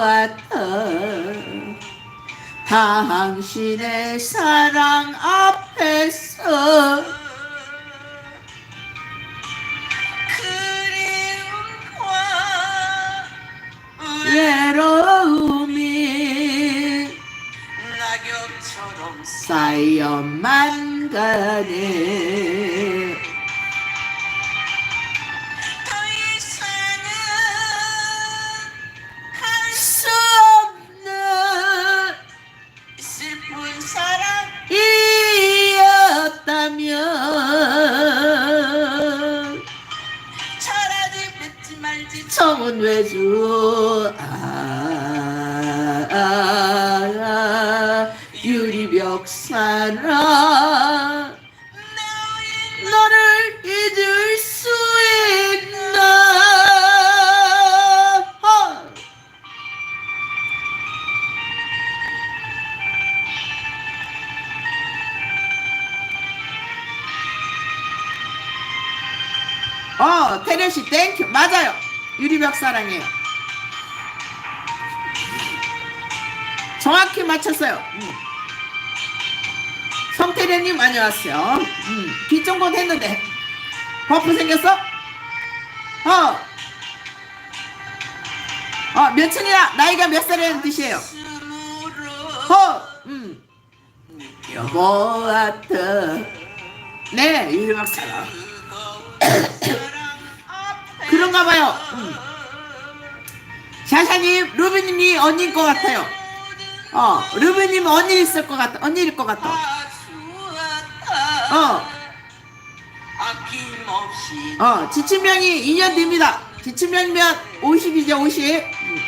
보았다 당신의 사랑 앞에서 그리움과 외로움이 낙엽처럼 쌓여만 가네 지 말지 청은 외주 아, 아, 아, 유리벽 사랑 너를 잊을 수 있나 어. 씨, 땡큐. 맞아요. 유리벽 사랑이에요. 정확히 맞췄어요. 음. 성태련님 안녕하세요. 음, 뒷정권 했는데 버프 생겼어? 어. 어, 몇 층이야? 나이가 몇 살이라는 뜻이에요? 허! 음. 여보 아트. 네, 유리벽 사랑. 그런가 봐요. 음. 샤샤님, 루비님이 언니일 것 같아요. 어, 루비님 언니 있을 것 같아. 언니일 것 같아. 어, 어, 지침명이 2년 뒤입니다. 지침명이면 50이죠, 50. 음.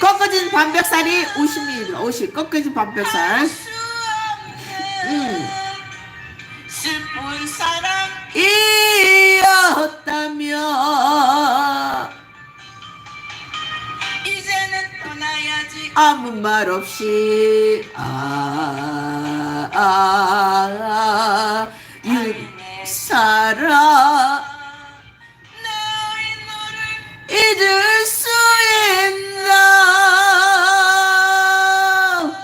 꺾어진 반백살이 50입니다. 50. 꺾어진 반백살. 음. 슬픈 사랑 이 말 없이 아, 아, 아, 너를 잊을 수 있나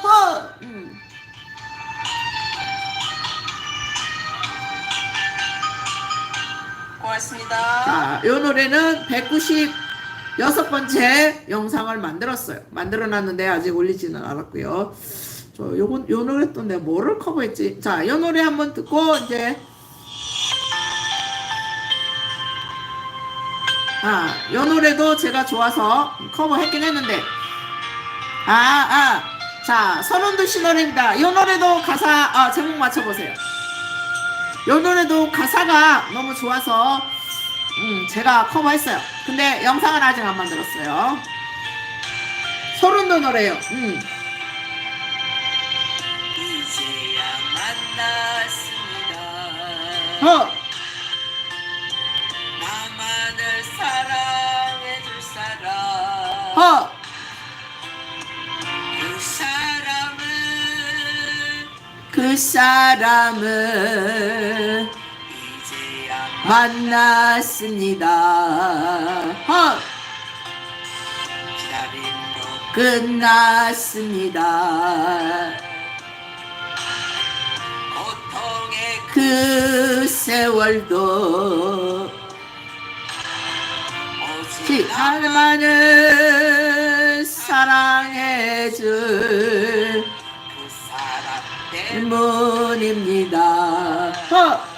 허! 음. 고맙습니다 자, 이 노래는 196번째 영상을 만들었어요. 만들어 놨는데 아직 올리지는 않았고요. 저 요건 요 노래 또 내가 뭐를 커버했지? 자, 이 노래 한번 듣고 이제 아, 이 노래도 제가 좋아서 커버했긴 했는데 아, 아. 자, 선원도 씨 노래입니다. 이 노래도 가사 아, 제목 맞춰 보세요. 이 노래도 가사가 너무 좋아서 음, 제가 커버했어요. 근데 영상은 아직 안 만들었어요. 소름도 노래요. 음. 이제야 만났습니다 어, 나만을 사랑해줄 사람 어, 그 사람은 그 이제야 만났습니다. 어, 기다림도 끝났습니다. 고통의 그 세월도 오직 시 나만을 사랑해줄 그 사람 때문에 문입니다. 어,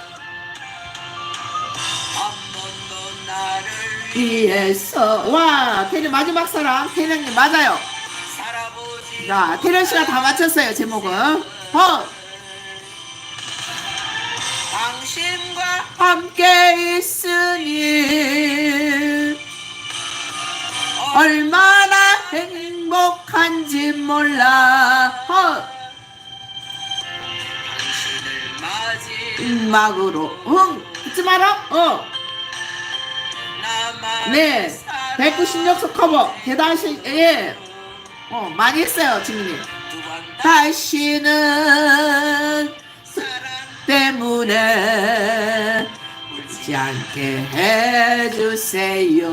위해서 와 태련 마지막 사랑 태련님 맞아요. 자 태련 씨가 다 맞췄어요 제목은. 어 당신과 함께 있으니 얼마나 행복한지 몰라. 어 당신을 음악으로 응 듣지 마라. 어 네. 196석 커버 대단하시 예. 어 많이 했어요 지민이. 다시는 때문에 울지 않게 해주세요.